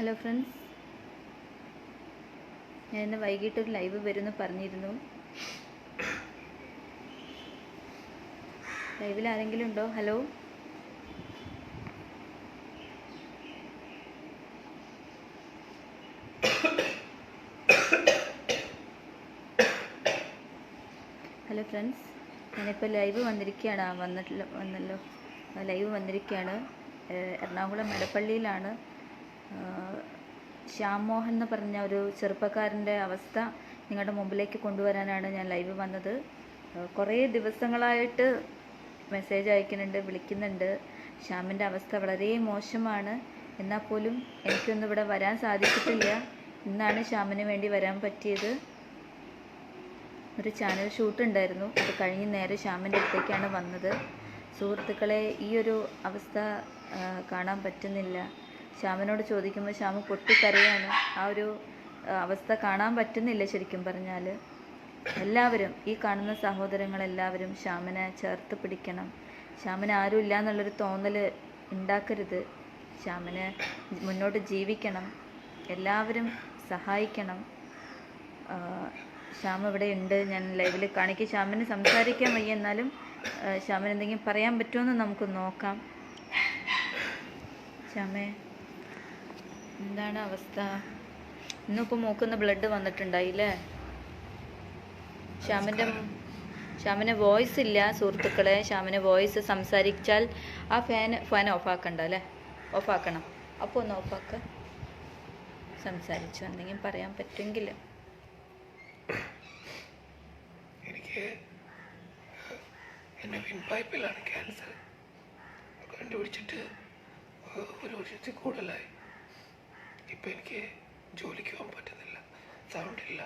Hello friends ഞാൻ ഇന്ന് വൈകിട്ട് ഒരു ലൈവ് വരുമെന്ന് പറഞ്ഞിരുന്നു ലൈവിൽ ആരെങ്കിലും ഉണ്ടോ? ഹലോ ഹലോ ഫ്രണ്ട്സ് ഞാനിപ്പോൾ ലൈവ് വന്നിരിക്കുകയാണ്. വന്നിട്ടില്ല വന്നല്ലോ. ലൈവ് വന്നിരിക്കുകയാണ്. എറണാകുളം എടപ്പള്ളിയിലാണ് ആഹ് ശ്യാം മോഹൻ എന്ന് പറഞ്ഞ ഒരു ചെറുപ്പക്കാരന്റെ അവസ്ഥ നിങ്ങളുടെ മുമ്പിലേക്ക് കൊണ്ടുവരാനാണ് ഞാൻ ലൈവ് വന്നത്. കുറേ ദിവസങ്ങളായിട്ട് മെസ്സേജ് അയക്കുന്നുണ്ട് വിളിക്കുന്നുണ്ട്. ശ്യാമിന്റെ അവസ്ഥ വളരെ മോശമാണ്. എന്നാൽ പോലും എനിക്കൊന്നും ഇവിടെ വരാൻ സാധിച്ചിട്ടില്ല. ഇന്നാണ് ശ്യാമിന് വേണ്ടി വരാൻ പറ്റിയത്. ഒരു ചാനൽ ഷൂട്ട് ഉണ്ടായിരുന്നു അത് കഴിഞ്ഞ് നേരെ ശ്യാമിന്റെ അടുത്തേക്കാണ് വന്നത്. സുഹൃത്തുക്കളെ ഈ ഒരു അവസ്ഥ കാണാൻ പറ്റുന്നില്ല. ശ്യാമിനോട് ചോദിക്കുമ്പോൾ ശ്യാമ് പൊട്ടിക്കരയാണ്. ആ ഒരു അവസ്ഥ കാണാൻ പറ്റുന്നില്ല ശരിക്കും പറഞ്ഞാൽ എല്ലാവരും ഈ കാണുന്ന സഹോദരങ്ങളെല്ലാവരും ശ്യാമിനെ ചേർത്ത് പിടിക്കണം. ശ്യാമിന് ആരും ഇല്ല എന്നുള്ളൊരു തോന്നൽ ഉണ്ടാക്കരുത് ശ്യാമിന് മുന്നോട്ട് ജീവിക്കണം. എല്ലാവരും സഹായിക്കണം. ശ്യാം ഇവിടെ ഉണ്ട് ഞാൻ ലൈവിൽ കാണിക്കും ശ്യാമിന് സംസാരിക്കാൻ വയ്യ എന്നാലും ശ്യാമിന് എന്തെങ്കിലും പറയാൻ പറ്റുമെന്ന് നമുക്ക് നോക്കാം. ശ്യാമേ. എന്താണ് അവസ്ഥ? ഇന്നിപ്പോൾ മൂക്കുന്ന ബ്ലഡ് വന്നിട്ടുണ്ടായില്ലേ? ശ്യാമിന്റെ ശ്യാമിന് വോയിസ് ഇല്ല സുഹൃത്തുക്കളെ. ശ്യാമിന് വോയിസ് സംസാരിച്ചാൽ ആ ഫാൻ ഫാൻ ഓഫാക്കണ്ട അല്ലേ? ഓഫാക്കണം അപ്പോൾ ഒന്ന് ഓഫാക്ക സംസാരിച്ചു. എന്തെങ്കിലും പറയാൻ പറ്റുമെങ്കിൽ. എനിക്ക് എന്റെ വിൻപൈപ്പിലാണ് ക്യാൻസർ കണ്ടുപിടിച്ചിട്ട് ഒരു വർഷത്തിൽ കൂടുതലായി. ഇപ്പം എനിക്ക് ജോലിക്ക് പോകാൻ പറ്റുന്നില്ല. സൗണ്ട് ഇല്ല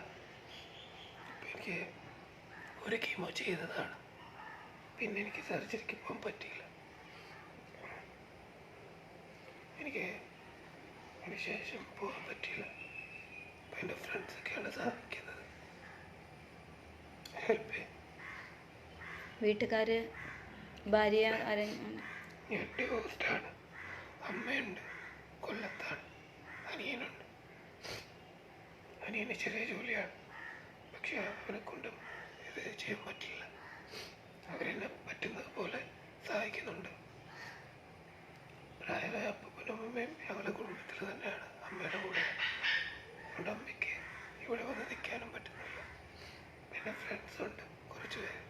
ഇപ്പം എനിക്ക് ഒരു കീമോ ചെയ്തതാണ്. പിന്നെ എനിക്ക് സർജറിക്ക് പോകാൻ പറ്റിയില്ല. എനിക്ക് അതിനുശേഷം പോകാൻ പറ്റിയില്ല. അപ്പം എന്റെ ഫ്രണ്ട്സൊക്കെയാണ് സഹായിക്കുന്നത്. ഹെൽപ്പ് വീട്ടുകാർ ഭാര്യ ആരെ ഞാൻ ഡിവോഴ്സ്ഡാണ് അമ്മയുണ്ട് കൊല്ലത്താണ് അനിയനുണ്ട് അനിയന് ചെറിയ ജോലിയാണ്. പക്ഷെ അവനെ കൊണ്ടും ഇത് ചെയ്യാൻ പറ്റില്ല. അവരെന്നെ പറ്റുന്നത് പോലെ സഹായിക്കുന്നുണ്ട്. പ്രായമായ അപ്പനും അമ്മയും ഞങ്ങളുടെ കുടുംബത്തിൽ തന്നെയാണ്. അമ്മയുടെ കൂടെ അതുകൊണ്ട് അമ്മയ്ക്ക് ഇവിടെ വന്ന് നിൽക്കാനും പറ്റുന്നില്ല. പിന്നെ ഫ്രണ്ട്സ് ഉണ്ട് കുറച്ച് പേര്.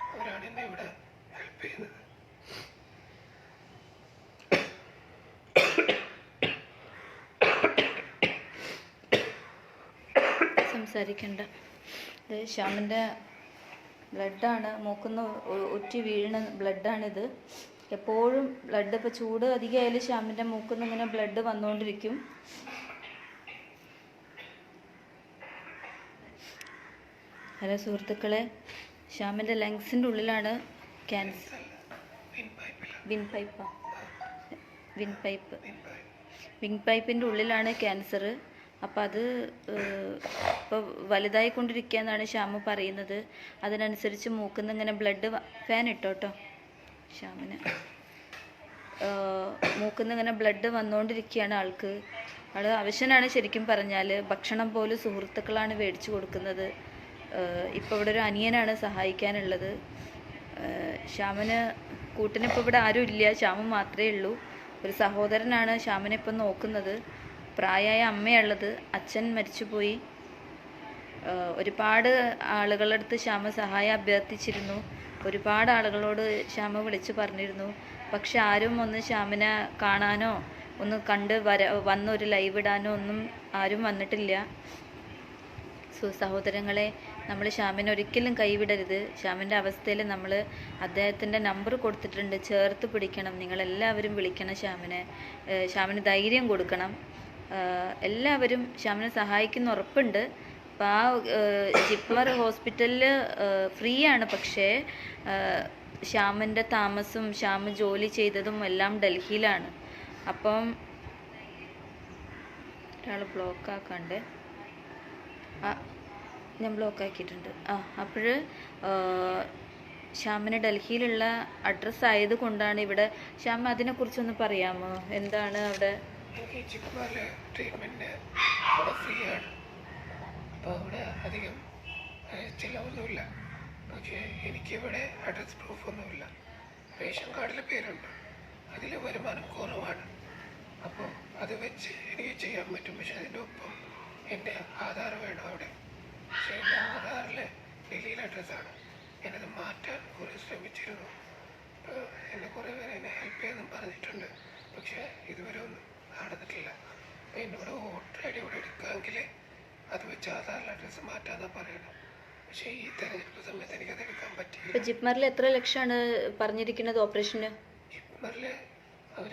അവരാണ് എന്നെ ഇവിടെ ഹെൽപ്പ് ചെയ്യുന്നത്. സംസാരിക്കണ്ട. ഇത് ശ്യാമിന്റെ ബ്ലഡാണ്. മൂക്കുന്ന ഒറ്റി വീഴുന്ന ബ്ലഡാണിത്. എപ്പോഴും ബ്ലഡ് ഇപ്പോൾ ചൂട് അധികമായാലും ശ്യാമിന്റെ മൂക്കുന്ന ഇങ്ങനെ ബ്ലഡ് വന്നുകൊണ്ടിരിക്കും ഹലോ സുഹൃത്തുക്കളെ ശ്യാമിന്റെ ലങ്സിന്റെ ഉള്ളിലാണ് cancer windpipe windpipe windpipe പൈപ്പിന്റെ ഉള്ളിലാണ് ക്യാൻസർ അപ്പം അത് ഇപ്പോൾ വലുതായിക്കൊണ്ടിരിക്കുക എന്നാണ് ശ്യാമ പറയുന്നത്. അതിനനുസരിച്ച് മൂക്കുന്ന ഇങ്ങനെ ബ്ലഡ് ഫാൻ ഇട്ടോ കേട്ടോ ശ്യാമിന്. മൂക്കുന്ന ഇങ്ങനെ ബ്ലഡ് വന്നുകൊണ്ടിരിക്കുകയാണ് ആൾക്ക്. ആൾ അവശനാണ് ശരിക്കും പറഞ്ഞാൽ ഭക്ഷണം പോലും സുഹൃത്തുക്കളാണ് മേടിച്ചു കൊടുക്കുന്നത്. ഇപ്പോൾ ഇവിടെ ഒരു അനിയനാണ് സഹായിക്കാനുള്ളത്. ശ്യാമന് ശ്യാമിന് കൂട്ടിന് ഇവിടെ ആരും ഇല്ല ശ്യാമ് മാത്രമേ ഉള്ളൂ. ഒരു സഹോദരനാണ് ശ്യാമിനെ ഇപ്പം നോക്കുന്നത്. പ്രായമായ അമ്മയുള്ളത്. അച്ഛൻ മരിച്ചുപോയി. ഒരുപാട് ആളുകളുടെ അടുത്ത് ശ്യാമ സഹായം അഭ്യർത്ഥിച്ചിരുന്നു. ഒരുപാട് ആളുകളോട് ശ്യാമ വിളിച്ചു പറഞ്ഞിരുന്നു. പക്ഷെ ആരും ഒന്ന് ശ്യാമിനെ കാണാനോ ഒന്ന് കണ്ട് വര വന്നൊരു ലൈവ് ഇടാനോ ഒന്നും ആരും വന്നിട്ടില്ല. സഹോദരങ്ങളെ നമ്മൾ ശ്യാമിനെ ഒരിക്കലും കൈവിടരുത്. ശ്യാമിന്റെ അവസ്ഥയിൽ നമ്മൾ അദ്ദേഹത്തിന്റെ നമ്പർ കൊടുത്തിട്ടുണ്ട്. ചേർത്ത് പിടിക്കണം. നിങ്ങളെല്ലാവരും വിളിക്കണം ശ്യാമിനെ. ശ്യാമിന് ധൈര്യം കൊടുക്കണം. എല്ലാവരും ശ്യാമിനെ സഹായിക്കുന്ന ഉറപ്പുണ്ട്. അപ്പോൾ ആ ജിപ്മർ ഹോസ്പിറ്റലിൽ ഫ്രീ ആണ് പക്ഷേ ശ്യാമിന്റെ താമസം ശ്യാം ജോലി ചെയ്തതും എല്ലാം ഡൽഹിയിലാണ്. അപ്പം ഒരാൾ ബ്ലോക്ക് ആക്കാണ്ട് ആ ഞാൻ ബ്ലോക്ക് ആക്കിയിട്ടുണ്ട് ആ അപ്പോൾ ശ്യാമിന് ഡൽഹിയിലുള്ള അഡ്രസ്സ് ആയതുകൊണ്ടാണ് ഇവിടെ. ശ്യാം അതിനെക്കുറിച്ചൊന്ന് പറയാമോ? എന്താണ് അവിടെ? എനിക്ക് ചിക്കുമാരിൽ ട്രീറ്റ്മെന്റ് അവിടെ ഫ്രീ ആണ്. അപ്പോൾ അവിടെ അധികം ചിലവൊന്നുമില്ല. പക്ഷേ എനിക്കിവിടെ അഡ്രസ് പ്രൂഫൊന്നുമില്ല റേഷൻ കാർഡിൽ പേരുണ്ട്. അതിൽ വരുമാനം കുറവാണ്. അപ്പോൾ അത് വെച്ച് എനിക്ക് ചെയ്യാൻ പറ്റും. പക്ഷെ അതിന്റെ ഒപ്പം എന്റെ ആധാർ വേണം അവിടെ. പക്ഷേ എന്റെ ആധാറിൽ ഡൽഹിയിലെ അഡ്രസ്സാണ് ഞാനത് മാറ്റാൻ കുറേ ശ്രമിച്ചിരുന്നു. എന്നെ കുറേ പേര് എന്നെ ഹെൽപ്പ് ചെയ്യാമെന്നും പറഞ്ഞിട്ടുണ്ട്. പക്ഷേ ഇതുവരെ ഒന്നും നടന്നിട്ടില്ല. എന്നോട് വോട്ടർ ഐ ഡി കൂടെ എടുക്കാമെങ്കിൽ അത് വെച്ച് ആധാറിൽ അഡ്രസ്സ് മാറ്റാന്നാ പറയണം പക്ഷേ ഈ തെരഞ്ഞെടുപ്പ് സമയത്ത് എനിക്കത് എടുക്കാൻ പറ്റില്ല ജിപ്മറിൽ എത്ര ലക്ഷമാണ് പറഞ്ഞിരിക്കുന്നത് ഓപ്പറേഷന്? ജിപ്മറിൽ അവർ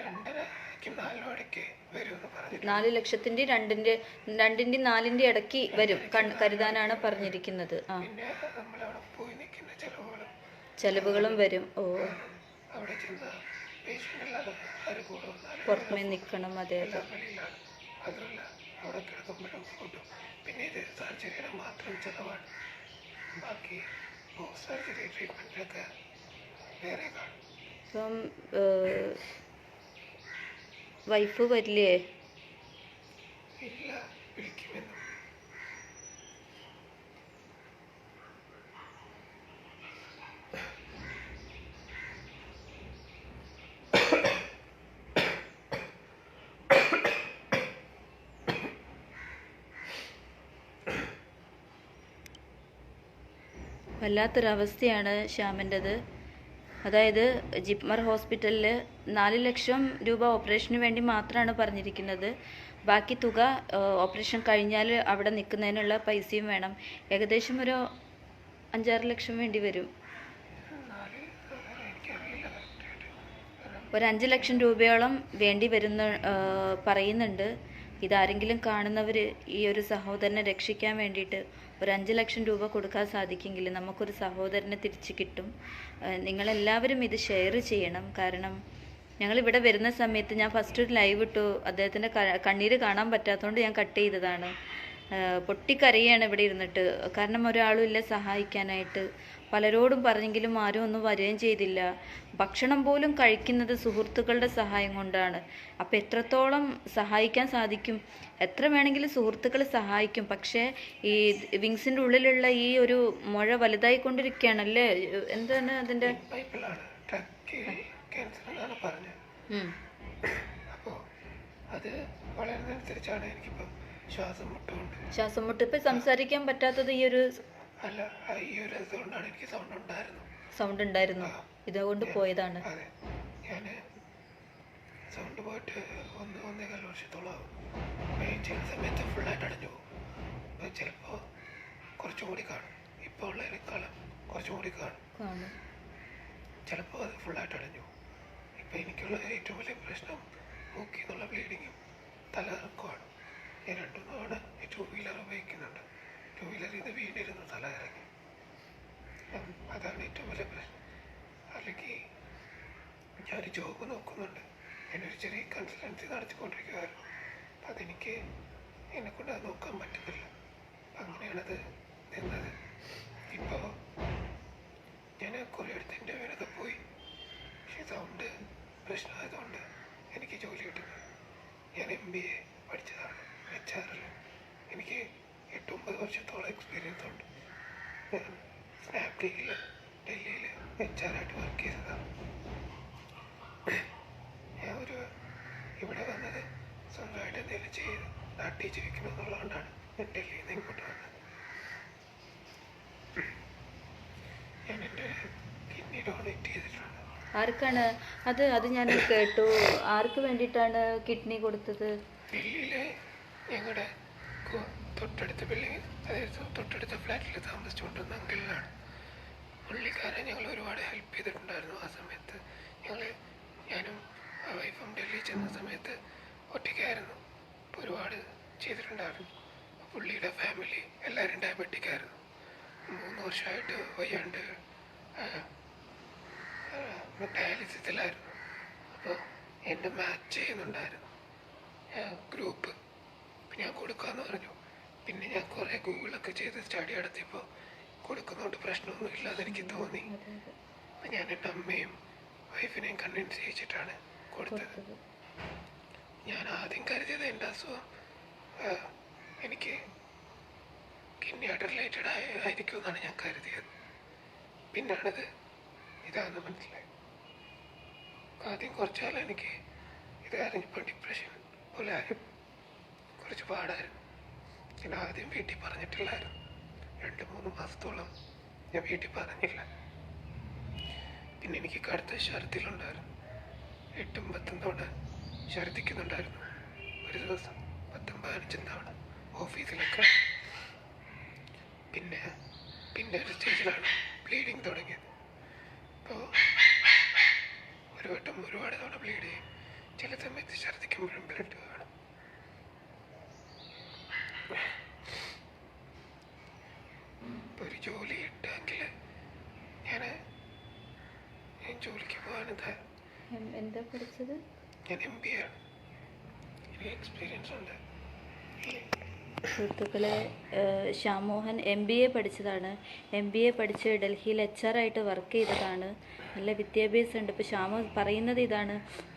രണ്ടരയ്ക്കും ഇടയ്ക്ക് വരുമെന്ന് നാല് ലക്ഷത്തിന്റെ രണ്ടിന്റെ രണ്ടിന്റെ നാലിന്റെ ഇടയ്ക്ക് വരും. കരുതാനാണ് പറഞ്ഞിരിക്കുന്നത്. ആ. പിന്നെ നമ്മളവിടെ പോയി നിൽക്കുന്ന ചിലവുകളും ചെലവുകളും വരും. ഓ. അവിടെ ചെന്ന പുറമേ നിൽക്കണം അതെ അതെ. എല്ലാം വെളിയിലാണ് അതുമല്ല അവിടെ കിടക്കുമ്പോഴും ഫുഡും പിന്നെ ഇത് സർജറിയുടെ മാത്രം ചിലവാണ് ബാക്കി സർജറി ട്രീറ്റ്മെന്റിനൊക്കെ വേറെ കാണും ഇപ്പം വൈഫ് വരില്ലേ? ഇല്ല വിളിക്കുമെന്നും വല്ലാത്തൊരവസ്ഥയാണ് ശ്യാമിന്റെത്. അതായത് ജിപ്മർ ഹോസ്പിറ്റലിൽ നാല് ലക്ഷം രൂപ ഓപ്പറേഷന് വേണ്ടി മാത്രമാണ് പറഞ്ഞിരിക്കുന്നത്. ബാക്കി തുക ഓപ്പറേഷൻ കഴിഞ്ഞാൽ അവിടെ നിൽക്കുന്നതിനുള്ള പൈസയും വേണം. ഏകദേശം ഒരു അഞ്ചാറ് ലക്ഷം വേണ്ടി വരും. ഒരു അഞ്ച് ലക്ഷം രൂപയോളം വേണ്ടി വരുന്ന പറയുന്നുണ്ട്. ഇതാരെങ്കിലും കാണുന്നവർ ഈ ഒരു സഹോദരനെ രക്ഷിക്കാൻ വേണ്ടിയിട്ട്. ഒരു അഞ്ച് ലക്ഷം രൂപ കൊടുക്കാൻ സാധിക്കുമെങ്കിൽ നമുക്കൊരു സഹോദരനെ തിരിച്ചു കിട്ടും. നിങ്ങളെല്ലാവരും ഇത് ഷെയർ ചെയ്യണം. കാരണം ഞങ്ങൾ ഇവിടെ വരുന്ന സമയത്ത് ഞാൻ ഫസ്റ്റ് ഒരു ലൈവ് ഇട്ടു. അദ്ദേഹത്തിന്റെ കണ്ണീര് കാണാൻ പറ്റാത്തതുകൊണ്ട് ഞാൻ കട്ട് ചെയ്തതാണ്. പൊട്ടിക്കരയാണ് ഇവിടെ ഇരുന്നിട്ട്. കാരണം ഒരാളും ഇല്ല സഹായിക്കാനായിട്ട്. പലരോടും പറഞ്ഞെങ്കിലും ആരും ഒന്നും വരികയും ചെയ്തില്ല. ഭക്ഷണം പോലും കഴിക്കുന്നത് സുഹൃത്തുക്കളുടെ സഹായം കൊണ്ടാണ്. അപ്പം എത്രത്തോളം സഹായിക്കാൻ സാധിക്കും? എത്ര വേണമെങ്കിലും സുഹൃത്തുക്കൾ സഹായിക്കും. പക്ഷേ ഈ വിങ്സിന്റെ ഉള്ളിലുള്ള ഈ ഒരു മുഴ വലുതായിക്കൊണ്ടിരിക്കുകയാണല്ലേ? എന്താണ് അതിന്റെ അത് വളരുന്നതനുസരിച്ചാണ് എനിക്കിപ്പം ശ്വാസം മുട്ട് ഇപ്പൊ സംസാരിക്കാൻ പറ്റാത്തത് ഈ ഒരു അല്ല ഈ ഒരു ഇതുകൊണ്ടാണ് എനിക്ക് സൗണ്ട് ഉണ്ടായിരുന്നു. സൗണ്ട് ഉണ്ടായിരുന്നു. ഇതുകൊണ്ട് പോയതാണ്. ഞാൻ സൗണ്ട് പോയിട്ട് ഒന്ന് ഒന്നേകാൽ വർഷത്തോളം ഈ ചില സമയത്ത് ഫുള്ളായിട്ട് അടഞ്ഞു പോകും. ചിലപ്പോൾ കുറച്ചും കൂടി കാണും. ഇപ്പോൾ ഉള്ളതിനേക്കാളും കുറച്ചും കൂടി കാണും. ചിലപ്പോൾ അത് ഫുള്ളായിട്ട് അടഞ്ഞു ഇപ്പം എനിക്കുള്ള ഏറ്റവും വലിയ പ്രശ്നം മൂക്കിൽ നിന്നുള്ള ബ്ലീഡിങ്ങും തലകറക്കമാണ് ഞാൻ രണ്ടു ഈ ടൂ വീലർ ഉപയോഗിക്കുന്നുണ്ട്. ടൂ വീലർ ഇത് വീണിരുന്നു തല ഇറങ്ങി അതാണ് ഏറ്റവും വലിയ പ്രശ്നം. അല്ലെങ്കിൽ ഞാനൊരു ജോബ് നോക്കുന്നുണ്ട്. ഞാനൊരു ചെറിയ കൺസൾട്ടൻസി നടത്തിക്കൊണ്ടിരിക്കുകയായിരുന്നു അപ്പം അതെനിക്ക് എന്നെക്കൊണ്ട് അത് നോക്കാൻ പറ്റുന്നില്ല. അങ്ങനെയാണത് നിന്നത്. ഇപ്പോൾ ഞാൻ കുറേ അടുത്ത് എന്റെ വീടൊക്കെ പോയി. പക്ഷേ സൗണ്ട് പ്രശ്നമായതുകൊണ്ട് എനിക്ക് ജോലി കിട്ടുന്നത് ഞാൻ എം ബി എ പഠിച്ചതാണ്. എച്ച് ആറിൽ എനിക്ക് എട്ടൊമ്പത് വർഷത്തോളം എക്സ്പീരിയൻസ് ഉണ്ട്. ഞാൻ സ്നാപ്ഡീലിൽ ഡൽഹിയിൽ എച്ച് ആറായിട്ട് വർക്ക് ചെയ്തതാണ്. ഞാൻ ഒരു ഇവിടെ വന്നത് സ്വന്തമായിട്ട് എന്തെങ്കിലും ചെയ്ത് നാട്ടിൽ ജീവിക്കണം എന്നുള്ളതുകൊണ്ടാണ് ഞാൻ ഡൽഹിയിൽ നിന്ന് ഇങ്ങോട്ട് വന്നത്. ഞാൻ എന്റെ കിഡ്നി ഡൊണേറ്റ് ചെയ്തിട്ടുണ്ട്. ആർക്കാണ്? അത് അത് ഞാൻ കേട്ടു. ആർക്ക് വേണ്ടിയിട്ടാണ് കിഡ്നി കൊടുത്തത്? ഡൽഹിയിലെ ഞങ്ങളുടെ തൊട്ടടുത്ത ബിൽഡിംഗ് അതായത് തൊട്ടടുത്ത ഫ്ലാറ്റിൽ താമസിച്ചുകൊണ്ടിരുന്ന അങ്കിളിനാണ്. പുള്ളിക്കാരൻ ഞങ്ങൾ ഒരുപാട് ഹെൽപ്പ് ചെയ്തിട്ടുണ്ടായിരുന്നു ആ സമയത്ത്. ഞങ്ങൾ ഞാനും വൈഫും ഡൽഹി ചെന്ന സമയത്ത് ഒറ്റയ്ക്കായിരുന്നു. അപ്പോൾ ഒരുപാട് ചെയ്തിട്ടുണ്ടായിരുന്നു. പുള്ളിയുടെ ഫാമിലി എല്ലാവരും ഡയബറ്റിക് ആയിരുന്നു. മൂന്ന് വർഷമായിട്ട് വയ്യാണ്ട് ഡയാലിസിസിലായിരുന്നു അപ്പോൾ എന്നെ മാച്ച് ചെയ്യുന്നുണ്ടായിരുന്നു. ഗ്രൂപ്പ് ഞാൻ കൊടുക്കാമെന്ന് പറഞ്ഞു. പിന്നെ ഞാൻ കുറേ ഗൂഗിളൊക്കെ ചെയ്ത് സ്റ്റഡി നടത്തിയപ്പോൾ കൊടുക്കുന്നതുകൊണ്ട് പ്രശ്നമൊന്നും ഇല്ലാതെ എനിക്ക് തോന്നി. അപ്പം ഞാൻ എന്റെ അമ്മയും വൈഫിനെയും കൺവിൻസ് ചെയ്യിച്ചിട്ടാണ് കൊടുത്തത്. ഞാൻ ആദ്യം കരുതിയത് എന്റെ അസുഖം എനിക്ക് കിഡ്നിയായിട്ട് റിലേറ്റഡ് ആയിരിക്കും എന്നാണ് ഞാൻ കരുതിയത്. പിന്നാണിത് ഇതാണെന്ന് മനസ്സിലായി. ആദ്യം കുറച്ചാലും എനിക്ക് ഇത് അറിഞ്ഞപ്പോൾ ഡിപ്രഷൻ പോലെ ആരും കുറച്ച് പാടായിരുന്നു. ഞാൻ ആദ്യം വീട്ടിൽ പറഞ്ഞിട്ടില്ലായിരുന്നു രണ്ട് മൂന്ന് മാസത്തോളം ഞാൻ വീട്ടിൽ പറഞ്ഞില്ല. പിന്നെ എനിക്ക് കടുത്ത ഛർദിലുണ്ടായിരുന്നു എട്ടും പത്തും തവണ ഛർദിക്കുന്നുണ്ടായിരുന്നു ഒരു ദിവസം പത്തും പതിനഞ്ചും തവണ ഓഫീസിലൊക്കെ. പിന്നെ പിന്നെ ഒരു സ്റ്റേജിലാണ് ബ്ലീഡിങ് തുടങ്ങിയത്. അപ്പോൾ ഒരു വട്ടം ഒരുപാട് തവണ ബ്ലീഡ് ചെയ്യും. ചില സമയത്ത് ഛർദിക്കുമ്പോഴും ബ്ലഡ് കാണും ഇപ്പൊ ഒരു ജോലി കിട്ടുമെങ്കിൽ ഞാൻ ഞാൻ ജോലിക്ക് പോകാനെന്താ എം- എന്താ പഠിച്ചത് ഞാൻ എം ബി ആണ്. എനിക്ക് എക്സ്പീരിയൻസ് ഉണ്ട്. സുഹൃത്തുക്കളെ Shyam Shyamohan M B A പഠിച്ചതാണ്. എം ബി എ പഠിച്ച് ഡൽഹിയിൽ എച്ച് ആർ ആയിട്ട് വർക്ക് ചെയ്തതാണ്. നല്ല വിദ്യാഭ്യാസം ഉണ്ട് ഇപ്പോൾ ശ്യാമ പറയുന്നത് ഇതാണ്.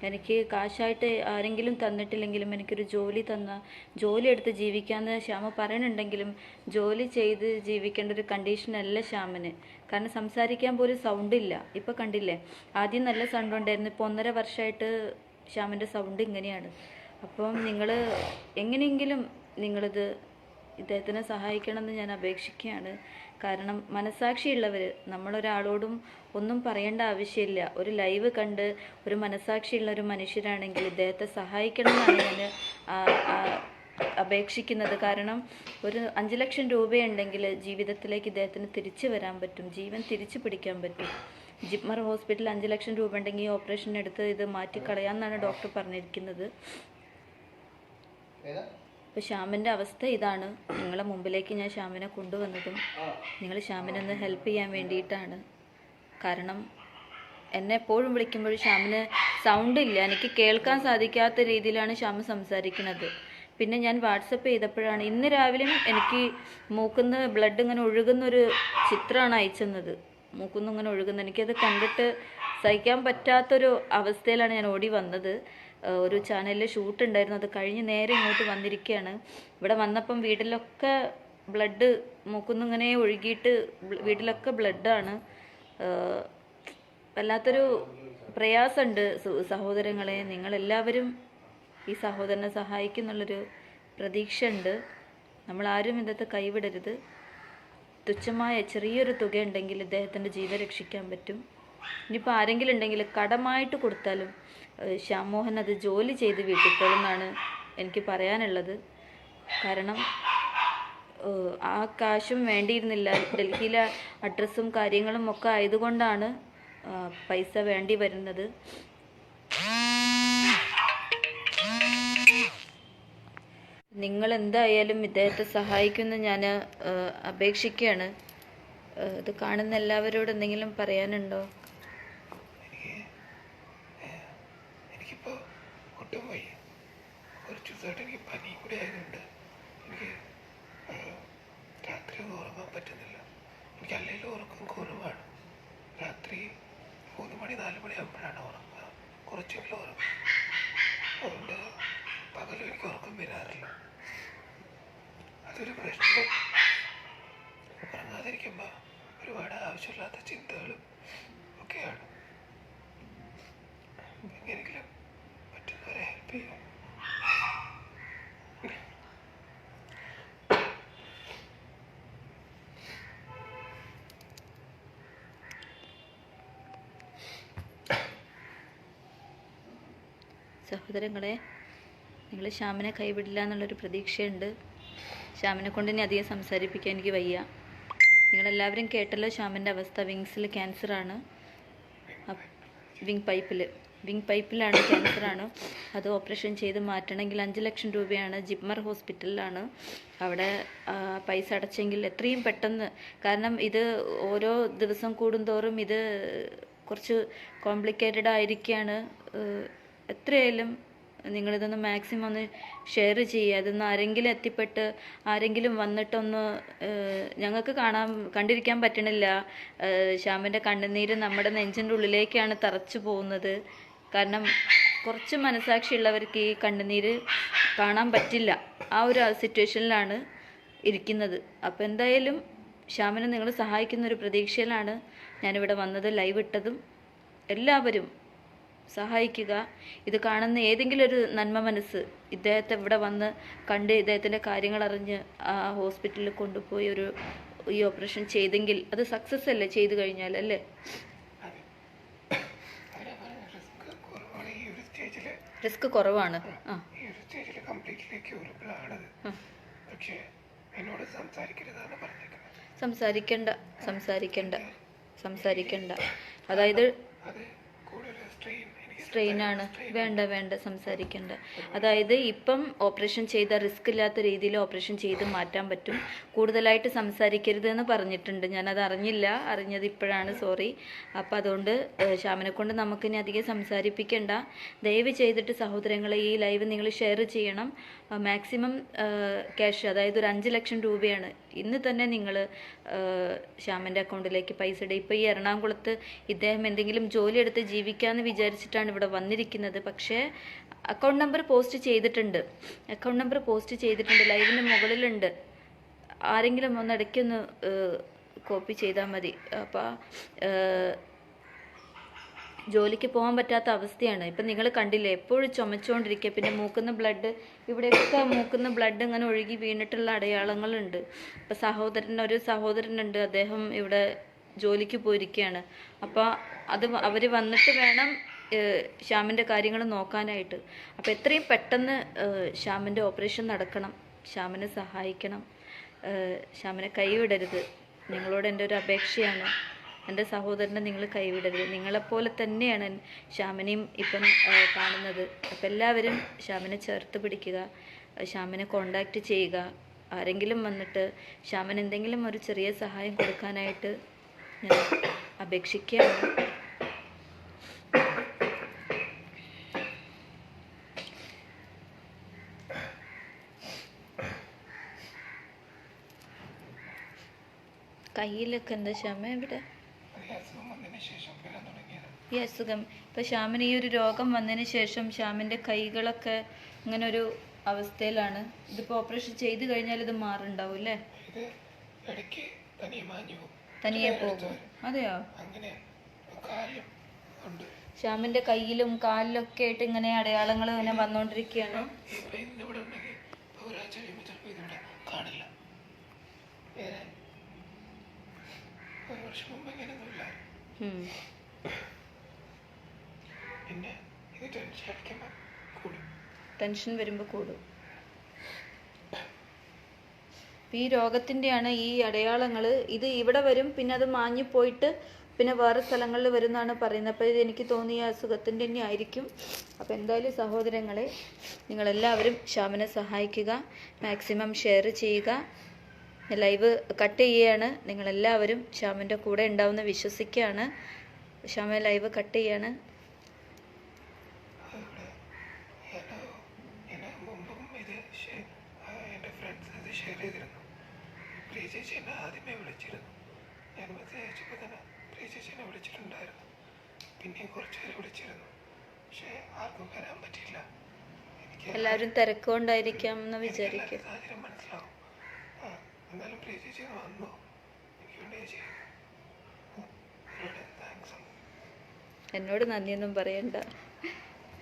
എനിക്ക് കാശായിട്ട് ആരെങ്കിലും തന്നിട്ടില്ലെങ്കിലും എനിക്കൊരു ജോലി തന്ന ജോലി എടുത്ത് ജീവിക്കാമെന്ന് ശ്യാമ പറയണുണ്ടെങ്കിലും ജോലി ചെയ്ത് ജീവിക്കേണ്ട ഒരു കണ്ടീഷനല്ല ശ്യാമിന്. കാരണം സംസാരിക്കാൻ പോലും സൗണ്ട് ഇല്ല. ഇപ്പോൾ കണ്ടില്ലേ? ആദ്യം നല്ല സൗണ്ട് ഉണ്ടായിരുന്നു. ഇപ്പോൾ ഒന്നര വർഷമായിട്ട് ശ്യാമിന്റെ സൗണ്ട് ഇങ്ങനെയാണ്. അപ്പം നിങ്ങൾ എങ്ങനെയെങ്കിലും നിങ്ങളിത് ഇദ്ദേഹത്തിനെ സഹായിക്കണമെന്ന് ഞാൻ അപേക്ഷിക്കുകയാണ്. കാരണം മനസാക്ഷിയുള്ളവർ നമ്മളൊരാളോടും ഒന്നും പറയേണ്ട ആവശ്യമില്ല. ഒരു ലൈവ് കണ്ട് ഒരു മനസാക്ഷിയുള്ള ഒരു മനുഷ്യരാണെങ്കിൽ ഇദ്ദേഹത്തെ സഹായിക്കണമെന്നാണ് ഞാൻ അപേക്ഷിക്കുന്നത്. കാരണം ഒരു അഞ്ച് ലക്ഷം രൂപയുണ്ടെങ്കിൽ ജീവിതത്തിലേക്ക് ഇദ്ദേഹത്തിന് തിരിച്ചു വരാൻ പറ്റും. ജീവൻ തിരിച്ചു പിടിക്കാൻ പറ്റും. ജിപ്മർ ഹോസ്പിറ്റലിൽ അഞ്ച് ലക്ഷം രൂപ ഉണ്ടെങ്കിൽ ഈ ഓപ്പറേഷൻ എടുത്ത് ഇത് മാറ്റിക്കളയാമെന്നാണ് ഡോക്ടർ പറഞ്ഞിരിക്കുന്നത്. അപ്പോൾ ശ്യാമിന്റെ അവസ്ഥ ഇതാണ്. നിങ്ങളെ മുമ്പിലേക്ക് ഞാൻ ശ്യാമിനെ കൊണ്ടുവന്നതും നിങ്ങൾ ശ്യാമിനെ ഒന്ന് ഹെൽപ്പ് ചെയ്യാൻ വേണ്ടിയിട്ടാണ്. കാരണം എന്നെ എപ്പോഴും വിളിക്കുമ്പോൾ ശ്യാമിന് സൗണ്ട് ഇല്ല. എനിക്ക് കേൾക്കാൻ സാധിക്കാത്ത രീതിയിലാണ് ശ്യാമ് സംസാരിക്കുന്നത്. പിന്നെ ഞാൻ വാട്സപ്പ് ചെയ്തപ്പോഴാണ് ഇന്ന് രാവിലെയും എനിക്ക് മൂക്കുന്ന് ബ്ലഡ് ഇങ്ങനെ ഒഴുകുന്നൊരു ചിത്രമാണ് അയച്ചെന്നത്. മൂക്കുന്ന് ഇങ്ങനെ ഒഴുകുന്നത്. എനിക്കത് കണ്ടിട്ട് സഹിക്കാൻ പറ്റാത്തൊരു അവസ്ഥയിലാണ് ഞാൻ ഓടി വന്നത്. ഒരു ചാനലിൽ ഷൂട്ട് ഉണ്ടായിരുന്നു. അത് കഴിഞ്ഞ് നേരെ ഇങ്ങോട്ട് വന്നിരിക്കുകയാണ്. ഇവിടെ വന്നപ്പം വീട്ടിലൊക്കെ ബ്ലഡ് മൂക്കുന്നിങ്ങനെ ഒഴുകിയിട്ട് വീട്ടിലൊക്കെ ബ്ലഡാണ് വല്ലാത്തൊരു പ്രയാസമുണ്ട് സഹോദരങ്ങളെ. നിങ്ങളെല്ലാവരും ഈ സഹോദരനെ സഹായിക്കുന്നുള്ളൊരു പ്രതീക്ഷ ഉണ്ട് നമ്മളാരും ഇതൊക്കെ കൈവിടരുത്. തുച്ഛമായ ചെറിയൊരു തുക ഉണ്ടെങ്കിൽ ഇദ്ദേഹത്തിന്റെ ജീവൻ രക്ഷിക്കാൻ പറ്റും. ഇനിയിപ്പോൾ ആരെങ്കിലും ഉണ്ടെങ്കിൽ കടമായിട്ട് കൊടുത്താലും ശ്യാമോഹൻ അത് ജോലി ചെയ്ത് വീട്ടിക്കൊള്ളുന്നാണ് എനിക്ക് പറയാനുള്ളത്. കാരണം ആ കാശും വേണ്ടിയിരുന്നില്ല. ഡൽഹിയിലെ അഡ്രസ്സും കാര്യങ്ങളും ഒക്കെ ആയതുകൊണ്ടാണ് പൈസ വേണ്ടി വരുന്നത്. നിങ്ങൾ എന്തായാലും ഇദ്ദേഹത്തെ സഹായിക്കുമെന്ന് ഞാൻ അപേക്ഷിക്കുകയാണ്. ഇത് കാണുന്ന എല്ലാവരോടും എന്തെങ്കിലും പറയാനുണ്ടോ എനിക്ക് ഏഹ്, എനിക്കിപ്പോൾ ഒട്ടും വയ്യ കുറച്ച് ദിവസമായിട്ട് എനിക്ക് പനി കൂടി ആയതുകൊണ്ട് എനിക്ക് രാത്രി ഒന്നും ഉറങ്ങാൻ പറ്റുന്നില്ല. എനിക്ക് അല്ലെങ്കിൽ ഉറക്കം കുറവാണ്. രാത്രി മൂന്ന് മണി നാല് മണി ആകുമ്പോഴാണ് ഉറങ്ങുക. കുറച്ചെങ്കിലും ഉറങ്ങും. അതുകൊണ്ട് പകലും എനിക്ക് ഉറക്കം വരാറില്ല. അതൊരു പ്രശ്നം. ഉറങ്ങാതിരിക്കുമ്പോൾ ഒരുപാട് ആവശ്യമില്ലാത്ത ചിന്തകളും ഒക്കെയാണ്. എങ്ങനെയെങ്കിലും പറ്റുന്നവരെ ഹെൽപ്പ് ചെയ്യും. സഹോദരങ്ങളെ നിങ്ങൾ ശ്യാമിനെ കൈവിടില്ല എന്നുള്ളൊരു പ്രതീക്ഷയുണ്ട്. ശ്യാമിനെ കൊണ്ട് ഇനി അധികം സംസാരിപ്പിക്കാൻ എനിക്ക് വയ്യ. നിങ്ങളെല്ലാവരും കേട്ടല്ലോ ശ്യാമിന്റെ അവസ്ഥ. വിങ്സിൽ ക്യാൻസറാണ്. വിങ് പൈപ്പിൽ വിങ് പൈപ്പിലാണ് ക്യാൻസറാണ്. അത് ഓപ്പറേഷൻ ചെയ്ത് മാറ്റണമെങ്കിൽ അഞ്ച് ലക്ഷം രൂപയാണ് ജിപ്മർ ഹോസ്പിറ്റലിലാണ്. അവിടെ പൈസ അടച്ചെങ്കിൽ എത്രയും പെട്ടെന്ന് കാരണം ഇത് ഓരോ ദിവസം കൂടുന്തോറും ഇത് കുറച്ച് കോംപ്ലിക്കേറ്റഡ് ആയിരിക്കുകയാണ് എത്രയായാലും നിങ്ങളിതൊന്ന് മാക്സിമം ഒന്ന് ഷെയർ ചെയ്യുക. അതൊന്ന് ആരെങ്കിലും എത്തിപ്പെട്ട് ആരെങ്കിലും വന്നിട്ടൊന്ന് ഞങ്ങൾക്ക് കാണാൻ കണ്ടിരിക്കാൻ പറ്റണില്ല. ശ്യാമിന്റെ കണ്ണുനീര് നമ്മുടെ നെഞ്ചിന്റെ ഉള്ളിലേക്കാണ് തറച്ചു പോകുന്നത്. കാരണം കുറച്ച് മനസാക്ഷിയുള്ളവർക്ക് ഈ കണ്ണുനീര് കാണാൻ പറ്റില്ല. ആ ഒരു സിറ്റുവേഷനിലാണ് ഇരിക്കുന്നത്. അപ്പോൾ എന്തായാലും ശ്യാമിനെ നിങ്ങൾ സഹായിക്കുന്ന ഒരു പ്രതീക്ഷയിലാണ് ഞാനിവിടെ വന്നത്. ലൈവ് ഇട്ടതും എല്ലാവരും സഹായിക്കുക. ഇത് കാണുന്ന ഏതെങ്കിലും ഒരു നന്മ മനസ്സ് ഇദ്ദേഹത്തെ ഇവിടെ വന്ന് കണ്ട് ഇദ്ദേഹത്തിന്റെ കാര്യങ്ങൾ അറിഞ്ഞ് ആ ഹോസ്പിറ്റലിൽ കൊണ്ടുപോയി ഒരു ഈ ഓപ്പറേഷൻ ചെയ്തെങ്കിൽ അത് സക്സസ് അല്ലേ ചെയ്തു കഴിഞ്ഞാൽ അല്ലേ? റിസ്ക് കുറവാണ്. സംസാരിക്കണ്ട സംസാരിക്കണ്ട സംസാരിക്കണ്ട. അതായത് കൂടുതൽ സ്ട്രെയിനാണ് വേണ്ട വേണ്ട സംസാരിക്കേണ്ട. അതായത് ഇപ്പം ഓപ്പറേഷൻ ചെയ്ത റിസ്ക് ഇല്ലാത്ത രീതിയിൽ ഓപ്പറേഷൻ ചെയ്ത് മാറ്റാൻ പറ്റും. കൂടുതലായിട്ട് സംസാരിക്കരുത് എന്ന് പറഞ്ഞിട്ടുണ്ട്. ഞാനത് അറിഞ്ഞില്ല. അറിഞ്ഞത് ഇപ്പോഴാണ്. സോറി അപ്പം അതുകൊണ്ട് ശ്യാമിനെ കൊണ്ട് നമുക്കിനി അധികം സംസാരിപ്പിക്കേണ്ട. ദയവ് ചെയ്തിട്ട് സഹോദരങ്ങളെ ഈ ലൈവ് നിങ്ങൾ ഷെയർ ചെയ്യണം. മാക്സിമം ക്യാഷ് അതായത് ഒരു അഞ്ച് ലക്ഷം രൂപയാണ് ഇന്ന് തന്നെ നിങ്ങൾ ശ്യാമന്റെ അക്കൗണ്ടിലേക്ക് പൈസ ഇടുക ഇപ്പോൾ ഈ എറണാകുളത്ത് ഇദ്ദേഹം എന്തെങ്കിലും ജോലി എടുത്ത് ജീവിക്കാമെന്ന് വിചാരിച്ചിട്ടാണ് ഇവിടെ വന്നിരിക്കുന്നത്. പക്ഷേ അക്കൗണ്ട് നമ്പർ പോസ്റ്റ് ചെയ്തിട്ടുണ്ട്. അക്കൗണ്ട് നമ്പർ പോസ്റ്റ് ചെയ്തിട്ടുണ്ട്. ലൈവിന്റെ മുകളിലുണ്ട്. ആരെങ്കിലും ഒന്ന് ഇടയ്ക്കൊന്ന് കോപ്പി ചെയ്താൽ മതി. അപ്പോൾ ജോലിക്ക് പോകാൻ പറ്റാത്ത അവസ്ഥയാണ്. ഇപ്പം നിങ്ങൾ കണ്ടില്ലേ എപ്പോഴും ചുമച്ചുകൊണ്ടിരിക്കുക. പിന്നെ മൂക്കുന്ന ബ്ലഡ് ഇവിടെയൊക്കെ മൂക്കുന്ന ബ്ലഡ് ഇങ്ങനെ ഒഴുകി വീണിട്ടുള്ള അടയാളങ്ങളുണ്ട്. ഇപ്പം സഹോദരൻ ഒരു സഹോദരനുണ്ട്. അദ്ദേഹം ഇവിടെ ജോലിക്ക് പോയിരിക്കുകയാണ്. അപ്പോൾ അത് അവർ വന്നിട്ട് വേണം ശ്യാമിന്റെ കാര്യങ്ങൾ നോക്കാനായിട്ട്. അപ്പോൾ എത്രയും പെട്ടെന്ന് ശ്യാമിന്റെ ഓപ്പറേഷൻ നടക്കണം. ശ്യാമിനെ സഹായിക്കണം. ശ്യാമിനെ കൈവിടരുത്. നിങ്ങളോട് എന്റെ ഒരു അപേക്ഷയാണ്. എന്റെ സഹോദരനെ നിങ്ങൾ കൈവിടരുത്. നിങ്ങളെപ്പോലെ തന്നെയാണ് ശ്യാമിനെയും ഇപ്പം കാണുന്നത്. അപ്പം എല്ലാവരും ശ്യാമിനെ ചേർത്ത് പിടിക്കുക ശ്യാമിനെ കോണ്ടാക്റ്റ് ചെയ്യുക. ആരെങ്കിലും വന്നിട്ട് ശ്യാമൻ എന്തെങ്കിലും ഒരു ചെറിയ സഹായം കൊടുക്കാനായിട്ട് ഞാൻ അപേക്ഷിക്കുകയാണ്. കയ്യിലൊക്കെ എന്താ ശ്യാമ ഇവിടെ? ഈ അസുഖം ഇപ്പം ശ്യാമിന് ഈ ഒരു രോഗം വന്നതിന് ശേഷം ശ്യാമിന്റെ കൈകളൊക്കെ ഇങ്ങനെ ഒരു അവസ്ഥയിലാണ്. ഇതിപ്പോൾ ഓപ്പറേഷൻ ചെയ്ത് കഴിഞ്ഞാൽ ഇത് മാറുണ്ടാവും അല്ലേ? തനിയെ മാഞ്ഞു പോകും. തനിയെ പോകും അതെയോ? ഉണ്ട് ശ്യാമിന്റെ കയ്യിലും കാലിലൊക്കെ ആയിട്ട് ഇങ്ങനെ അടയാളങ്ങൾ ഇങ്ങനെ വന്നുകൊണ്ടിരിക്കുകയാണ് കാണില്ല ഒരു വർഷം മുമ്പ്. ഇത് ടെൻഷൻ അടിക്കുമ്പോൾ കൂടും. ടെൻഷൻ വരുമ്പോൾ ഈ രോഗത്തിന്റെയാണ് ഈ അടയാളങ്ങൾ ഇത് ഇവിടെ വരും പിന്നെ അത് മാഞ്ഞു പോയിട്ട് പിന്നെ വേറെ സ്ഥലങ്ങളിൽ വരുമെന്നാണ് പറയുന്നത്. അപ്പോൾ ഇത് എനിക്ക് തോന്നിയ അസുഖത്തിന്റെ തന്നെ ആയിരിക്കും. അപ്പോൾ എന്തായാലും സഹോദരങ്ങളെ നിങ്ങളെല്ലാവരും ശ്യാമിനെ സഹായിക്കുക മാക്സിമം ഷെയർ ചെയ്യുക. ലൈവ് കട്ട് ചെയ്യുകയാണ് നിങ്ങളെല്ലാവരും ശ്യാമിന്റെ കൂടെ ഉണ്ടാവുമെന്ന് വിശ്വസിക്കുകയാണ്. ശ്യാമ ലൈവ് കട്ട് ചെയ്യാണ്. എല്ലാരും ആദ്യമേ വിളിച്ചിരുന്നു ഞാൻ മെസ്സേജ് എല്ലാവരും തിരക്കുകൊണ്ടായിരിക്കാം എന്ന് പ്രിയ ചേച്ചി വന്നോ എന്നോട് നന്ദിയൊന്നും പറയണ്ട.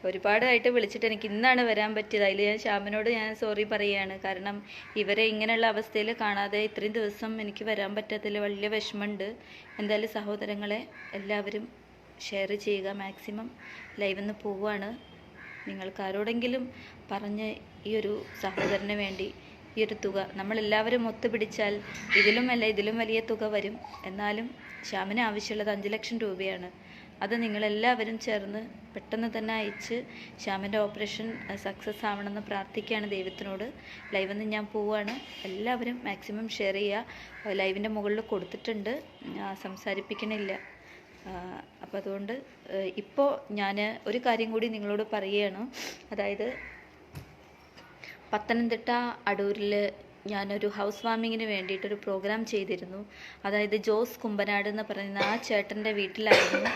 ഒരുപാടായിട്ട് വിളിച്ചിട്ട് എനിക്ക് ഇന്നാണ് വരാൻ പറ്റിയത്. അതിൽ ഞാൻ ശ്യാമിനോട് ഞാൻ സോറി പറയുകയാണ് കാരണം ഇവരെ ഇങ്ങനെയുള്ള അവസ്ഥയിൽ കാണാതെ ഇത്രയും ദിവസം എനിക്ക് വരാൻ പറ്റാത്തതിൽ വലിയ വിഷമമുണ്ട്. എന്തായാലും സഹോദരങ്ങളെ എല്ലാവരും ഷെയർ ചെയ്യുക. മാക്സിമം ലൈവിൽ നിന്ന് പോവുകയാണ്. നിങ്ങൾക്ക് ആരോടെങ്കിലും പറഞ്ഞ് ഈ ഒരു സഹോദരന് വേണ്ടി ഒരു തുക. നമ്മളെല്ലാവരും ഒത്തുപിടിച്ചാൽ ഇതിലും അല്ല ഇതിലും വലിയ തുക വരും. എന്നാലും ശ്യാമിന് ആവശ്യമുള്ളത് അഞ്ച് ലക്ഷം രൂപയാണ്. അത് നിങ്ങളെല്ലാവരും ചേർന്ന് പെട്ടെന്ന് തന്നെ അയച്ച് ശ്യാമിന്റെ ഓപ്പറേഷൻ സക്സസ് ആവണമെന്ന് പ്രാർത്ഥിക്കുകയാണ് ദൈവത്തിനോട്. ലൈവിൽ ഞാൻ പോവുകയാണ്. എല്ലാവരും മാക്സിമം ഷെയർ ചെയ്യുക. ലൈവിന്റെ മുകളിൽ കൊടുത്തിട്ടുണ്ട്. സംസാരിപ്പിക്കണില്ല. അപ്പോൾ അതുകൊണ്ട് ഇപ്പോൾ ഞാൻ ഒരു കാര്യം കൂടി നിങ്ങളോട് പറയുകയാണ്. അതായത് പത്തനംതിട്ട അടൂരിൽ ഞാനൊരു ഹൗസ് വാമിങ്ങിന് വേണ്ടിയിട്ടൊരു പ്രോഗ്രാം ചെയ്തിരുന്നു. അതായത് ജോസ് കുമ്പനാട് എന്ന് പറയുന്ന ആ ചേട്ടന്റെ വീട്ടിലായിരുന്നു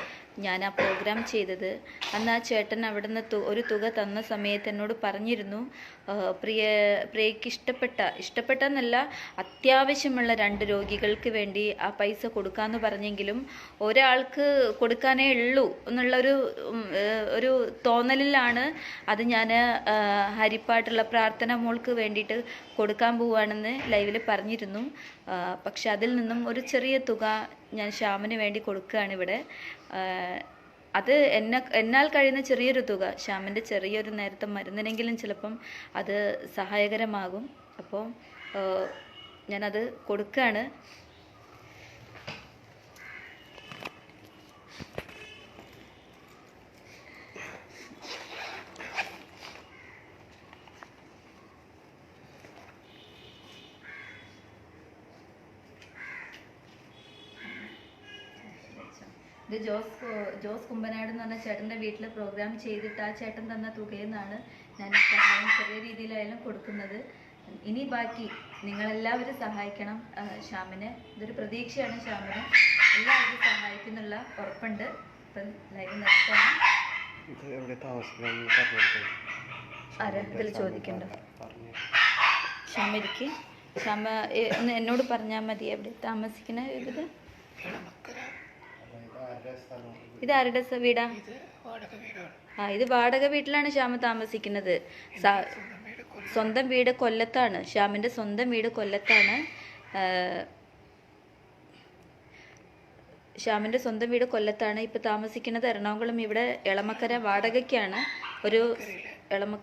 ഞാൻ ആ പ്രോഗ്രാം ചെയ്തത്. അന്ന് ആ ചേട്ടൻ അവിടുന്ന് ഒരു തുക തന്ന സമയത്ത് എന്നോട് പറഞ്ഞിരുന്നു പ്രിയ പ്രിയയ്ക്ക് ഇഷ്ടപ്പെട്ട ഇഷ്ടപ്പെട്ടെന്നല്ല അത്യാവശ്യമുള്ള രണ്ട് രോഗികൾക്ക് വേണ്ടി ആ പൈസ കൊടുക്കാമെന്ന് പറഞ്ഞെങ്കിലും ഒരാൾക്ക് കൊടുക്കാനേ ഉള്ളൂ എന്നുള്ളൊരു ഒരു തോന്നലിലാണ് അത് ഞാൻ ഹരിപ്പാട്ടുള്ള പ്രാർത്ഥന മോൾക്ക് വേണ്ടിയിട്ട് കൊടുക്കാൻ പോവുകയാണെന്ന് ലൈവിൽ പറഞ്ഞിരുന്നു. പക്ഷെ അതിൽ നിന്നും ഒരു ചെറിയ തുക ഞാൻ ശ്യാമിന് വേണ്ടി കൊടുക്കുകയാണ് ഇവിടെ. അത് എന്നെ എന്നാൽ കഴിയുന്ന ചെറിയൊരു തുക ശ്യാമിന്റെ ചെറിയൊരു നേരത്തെ മരുന്നിനെങ്കിലും ചിലപ്പം അത് സഹായകരമാകും. അപ്പോൾ ഞാനത് കൊടുക്കുകയാണ് ഇത് ജോസ് ജോസ് കുമ്പനാട് എന്ന് പറഞ്ഞ ചേട്ടന്റെ വീട്ടിൽ പ്രോഗ്രാം ചെയ്തിട്ട് ആ ചേട്ടൻ തന്ന തുകയിൽ നിന്നാണ് ഞാൻ സഹായം ചെറിയ രീതിയിലായാലും കൊടുക്കുന്നത്. ഇനി ബാക്കി നിങ്ങളെല്ലാവരും സഹായിക്കണം ശ്യാമിനെ. ഇതൊരു പ്രതീക്ഷയാണ് ശ്യാമിന്. എല്ലാവരും സഹായിക്കുന്നുള്ള ഉറപ്പുണ്ട്. ഇപ്പം ലൈവ് നിർത്താം ഇത് എവിടെ താമസിക്കണം പറഞ്ഞു ആരാ? ഇതിൽ ചോദിക്കണ്ടോ? പറഞ്ഞു ശ്യാമ എന്നോട് പറഞ്ഞാൽ മതി. എവിടെ താമസിക്കണ ഇത്? ഇത് ആരുടെ വീടാ? ആ ഇത് വാടക വീട്ടിലാണ് ശ്യാമ താമസിക്കുന്നത്. സ്വന്തം വീട് കൊല്ലത്താണ്. ശ്യാമിന്റെ സ്വന്തം വീട് കൊല്ലത്താണ്. ശ്യാമിന്റെ സ്വന്തം വീട് കൊല്ലത്താണ്. ഇപ്പോൾ താമസിക്കുന്നത് എറണാകുളം ഇവിടെ എളമക്കര വാടകയ്ക്കാണ്. ഒരു എളമ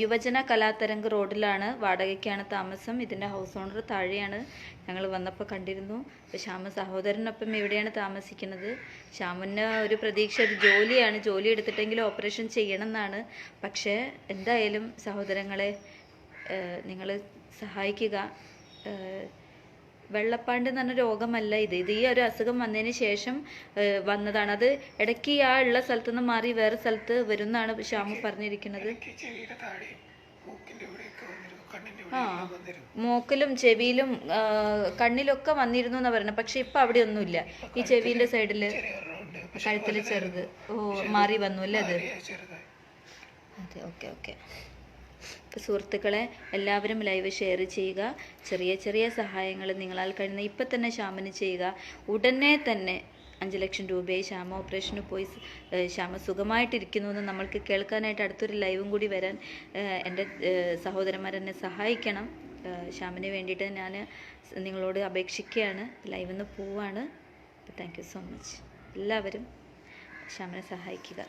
യുവജന കലാതരംഗ് റോഡിലാണ് വാടകയ്ക്കാണ് താമസം. ഇതിന്റെ ഹൗസ് ഓണർ താഴെയാണ് ഞങ്ങൾ വന്നപ്പോൾ കണ്ടിരുന്നു. അപ്പോൾ ശ്യാമ സഹോദരനൊപ്പം ഇവിടെയാണ് താമസിക്കുന്നത്. ശ്യാമിന് ഒരു പ്രതീക്ഷ ഒരു ജോലിയാണ്. ജോലി എടുത്തിട്ടെങ്കിലും ഓപ്പറേഷൻ ചെയ്യണം എന്നാണ് പക്ഷേ എന്തായാലും സഹോദരങ്ങളെ നിങ്ങൾ സഹായിക്കുക വെള്ളപ്പാണ്ട് എന്ന് പറഞ്ഞ രോഗമല്ല ഇത്. ഇത് ഈ ഒരു അസുഖം വന്നതിന് ശേഷം വന്നതാണ്. അത് ഇടയ്ക്ക് ആ ഉള്ള സ്ഥലത്ത് നിന്ന് മാറി വേറെ സ്ഥലത്ത് വരുന്നാണ് ശ്യാമ പറഞ്ഞിരിക്കുന്നത്. ആ. മൂക്കിലും ചെവിയിലും കണ്ണിലൊക്കെ വന്നിരുന്നു എന്നാ പറയുന്നത്. പക്ഷെ ഇപ്പൊ അവിടെ ഒന്നുമില്ല. ഈ ചെവിന്റെ സൈഡിൽ കഴുത്തിൽ ചെറുത്. ഓ മാറി വന്നു അല്ലേ അത്? അതെ ഓക്കെ ഓക്കെ. അപ്പോൾ സുഹൃത്തുക്കളെ എല്ലാവരും ലൈവ് ഷെയർ ചെയ്യുക. ചെറിയ ചെറിയ സഹായങ്ങൾ നിങ്ങളാൽ കഴിയുന്ന ഇപ്പം തന്നെ ശ്യാമിന് ചെയ്യുക. ഉടനെ തന്നെ അഞ്ച് ലക്ഷം രൂപയെ ശ്യാമ ഓപ്പറേഷന് പോയി ശ്യാമ സുഖമായിട്ടിരിക്കുന്നു എന്ന് നമ്മൾക്ക് കേൾക്കാനായിട്ട് അടുത്തൊരു ലൈവും കൂടി വരാൻ എന്റെ സഹോദരന്മാരെന്നെ സഹായിക്കണം. ശ്യാമിന് വേണ്ടിയിട്ട് ഞാൻ നിങ്ങളോട് അപേക്ഷിക്കുകയാണ്. ലൈവിൽ നിന്ന് പോവാണ്. താങ്ക് യു സോ മച്ച് എല്ലാവരും ശ്യാമിനെ സഹായിക്കുക.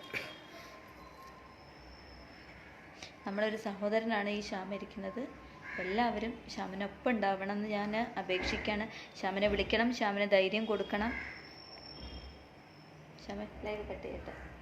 നമ്മളൊരു സഹോദരനാണ് ഈ ശ്യാമ ഇരിക്കുന്നത്. എല്ലാവരും ശ്യാമിനൊപ്പം ഉണ്ടാവണം എന്ന് ഞാൻ അപേക്ഷിക്കുകയാണ്. ശ്യാമിനെ വിളിക്കണം ശ്യാമിന് ധൈര്യം കൊടുക്കണം. ശ്യാമ ലൈവ് കട്ട് ചെയ്യട്ടെ.